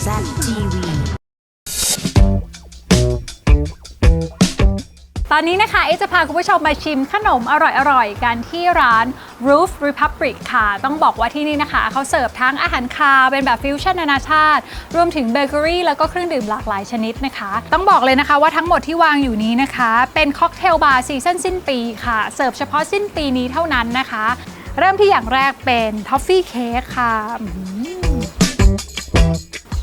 TV ตอนนี้นะคะเอจะพาคุณผู้ชมมาชิมขนมอร่อยๆ กันที่ร้าน Roof Republic ค่ะ ต้องบอกว่าที่นี่นะคะ เขาเสิร์ฟทั้งอาหารคาวเป็นแบบฟิวชั่นนานาชาติ รวมถึงเบเกอรี่แล้วก็เครื่องดื่มหลากหลายชนิดนะคะ ต้องบอกเลยนะคะว่าทั้งหมดที่วางอยู่นี้นะคะ เป็นค็อกเทลบาร์ซีซั่นสิ้นปีค่ะ เสิร์ฟเฉพาะสิ้นปีนี้เท่านั้นนะคะ เริ่มที่อย่างแรกเป็นทอฟฟี่เค้กค่ะ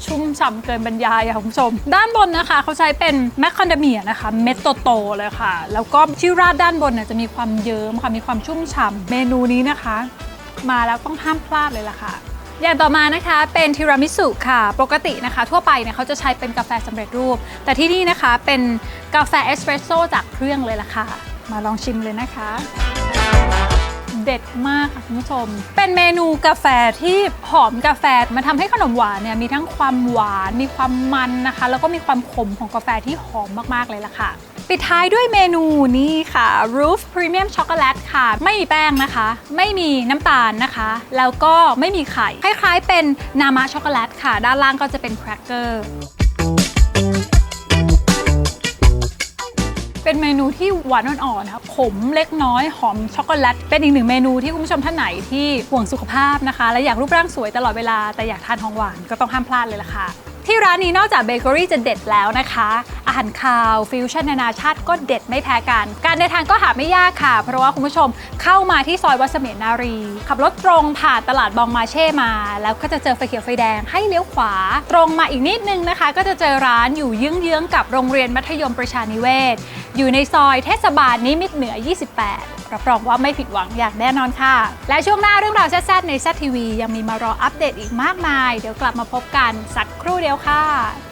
ชุ่มฉ่ำเกินบรรยายค่ะคุณผู้ชม ด้านบนนะคะ เขาใช้เป็นแมคคอนเดเมียนะคะ เม็ดโตๆเลยค่ะ แล้วก็ที่ราดด้านบนเนี่ยจะมีความเยิ้มค่ะมีความชุ่มฉ่ำเมนูนี้นะคะ มาแล้วต้องห้ามพลาดเลยล่ะค่ะอย่างต่อมานะคะเป็นทีรามิสุค่ะ ปกตินะคะ ทั่วไปเนี่ยเขาจะใช้เป็นกาแฟสำเร็จรูป แต่ที่นี่นะคะเป็นกาแฟเอสเปรสโซ่จากเครื่องเลยล่ะค่ะ มาลองชิมเลยนะคะ ด็ดมากค่ะคุณผู้ชม เป็นเมนูกาแฟที่หอมกาแฟมันทำให้ขนมหวานเนี่ยมีทั้งความหวานมีความมันนะคะ แล้วก็มีความขมของกาแฟที่หอมมากๆเลยล่ะค่ะ ปิดท้ายด้วยเมนูนี่ค่ะ Roof Premium Chocolate ค่ะ ไม่มีแป้งนะคะ ไม่มีน้ำตาลนะคะ แล้วก็ไม่มีไข่ คล้ายๆเป็นนามะช็อกโกแลตค่ะ ด้านล่างก็จะเป็นแครกเกอร์ เป็นเมนูที่หวานอ่อนๆนะคะขมเล็กน้อยหอมช็อกโกแลต เป็นอีกหนึ่งเมนูที่คุณผู้ชมท่านไหนที่ห่วงสุขภาพนะคะ และอยากรูปร่างสวยตลอดเวลาแต่อยากทานของหวานก็ต้องห้ามพลาดเลยล่ะค่ะ ที่ร้านนี้นอกจากเบเกอรี่จะเด็ดแล้วนะคะ อาหารคาวฟิวชั่นนานาชาติก็เด็ดไม่แพ้กัน การเดินทางก็หาไม่ยากค่ะ เพราะว่าคุณผู้ชมเข้ามาที่ซอยวัดเสมียนารี ขับรถตรงผ่านตลาดบองมาเช่มา แล้วก็จะเจอไฟเขียวไฟแดงให้เลี้ยวขวา ตรงมาอีกนิดนึงนะคะ ก็จะเจอร้านอยู่เยื้องๆกับโรงเรียนมัธยมประชานิเวศ อยู่ในซอยเทศบาลนิมิตเหนือ 28รับรองว่าไม่ผิดหวังอย่างแน่นอนค่ะ และช่วงหน้าเรื่องราวแซ่บๆในแซทีวียังมีมารออัปเดตอีกมากมาย เดี๋ยวกลับมาพบกันสักครู่เดียวค่ะ